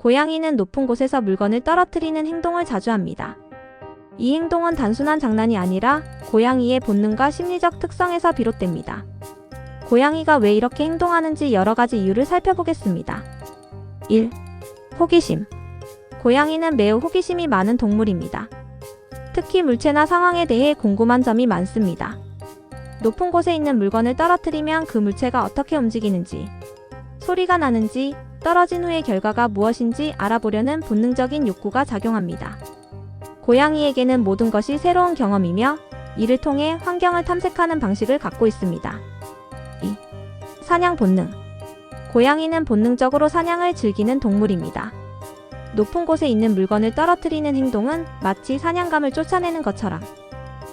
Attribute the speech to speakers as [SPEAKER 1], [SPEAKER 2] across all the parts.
[SPEAKER 1] 고양이는 높은 곳에서 물건을 떨어뜨리는 행동을 자주 합니다. 이 행동은 단순한 장난이 아니라 고양이의 본능과 심리적 특성에서 비롯됩니다. 고양이가 왜 이렇게 행동하는지 여러 가지 이유를 살펴보겠습니다. 1. 호기심. 고양이는 매우 호기심이 많은 동물입니다. 특히 물체나 상황에 대해 궁금한 점이 많습니다. 높은 곳에 있는 물건을 떨어뜨리면 그 물체가 어떻게 움직이는지, 소리가 나는지, 떨어진 후의 결과가 무엇인지 알아보려는 본능적인 욕구가 작용합니다. 고양이에게는 모든 것이 새로운 경험이며 이를 통해 환경을 탐색하는 방식을 갖고 있습니다. 2. 사냥 본능. 고양이는 본능적으로 사냥을 즐기는 동물입니다. 높은 곳에 있는 물건을 떨어뜨리는 행동은 마치 사냥감을 쫓아내는 것처럼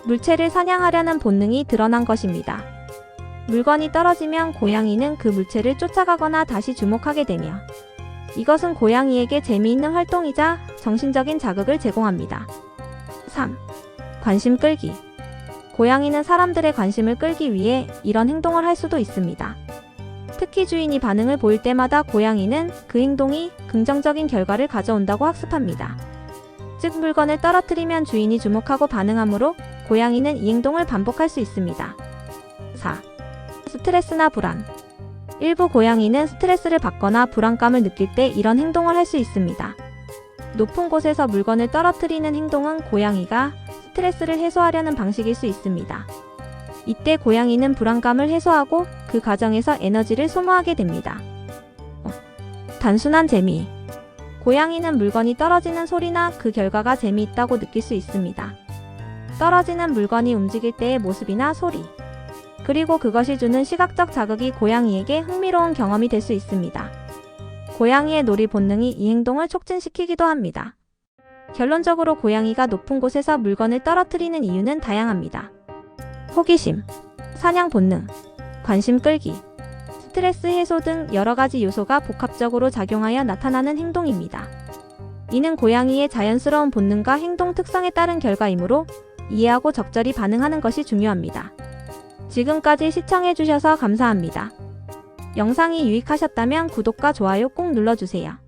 [SPEAKER 1] 물체를 사냥하려는 본능이 드러난 것입니다. 물건이 떨어지면 고양이는 그 물체를 쫓아가거나 다시 주목하게 되며 이것은 고양이에게 재미있는 활동이자 정신적인 자극을 제공합니다. 3. 관심 끌기. 고양이는 사람들의 관심을 끌기 위해 이런 행동을 할 수도 있습니다. 특히 주인이 반응을 보일 때마다 고양이는 그 행동이 긍정적인 결과를 가져온다고 학습합니다. 즉, 물건을 떨어뜨리면 주인이 주목하고 반응하므로 고양이는 이 행동을 반복할 수 있습니다. 4. 스트레스나 불안. 일부 고양이는 스트레스를 받거나 불안감을 느낄 때 이런 행동을 할 수 있습니다. 높은 곳에서 물건을 떨어뜨리는 행동은 고양이가 스트레스를 해소하려는 방식일 수 있습니다. 이때 고양이는 불안감을 해소하고 그 과정에서 에너지를 소모하게 됩니다. 어, 단순한 재미. 고양이는 물건이 떨어지는 소리나 그 결과가 재미있다고 느낄 수 있습니다. 떨어지는 물건이 움직일 때의 모습이나 소리. 그리고 그것이 주는 시각적 자극이 고양이에게 흥미로운 경험이 될 수 있습니다. 고양이의 놀이 본능이 이 행동을 촉진시키기도 합니다. 결론적으로 고양이가 높은 곳에서 물건을 떨어뜨리는 이유는 다양합니다. 호기심, 사냥 본능, 관심 끌기, 스트레스 해소 등 여러 가지 요소가 복합적으로 작용하여 나타나는 행동입니다. 이는 고양이의 자연스러운 본능과 행동 특성에 따른 결과이므로 이해하고 적절히 반응하는 것이 중요합니다. 지금까지 시청해주셔서 감사합니다. 영상이 유익하셨다면 구독과 좋아요 꼭 눌러주세요.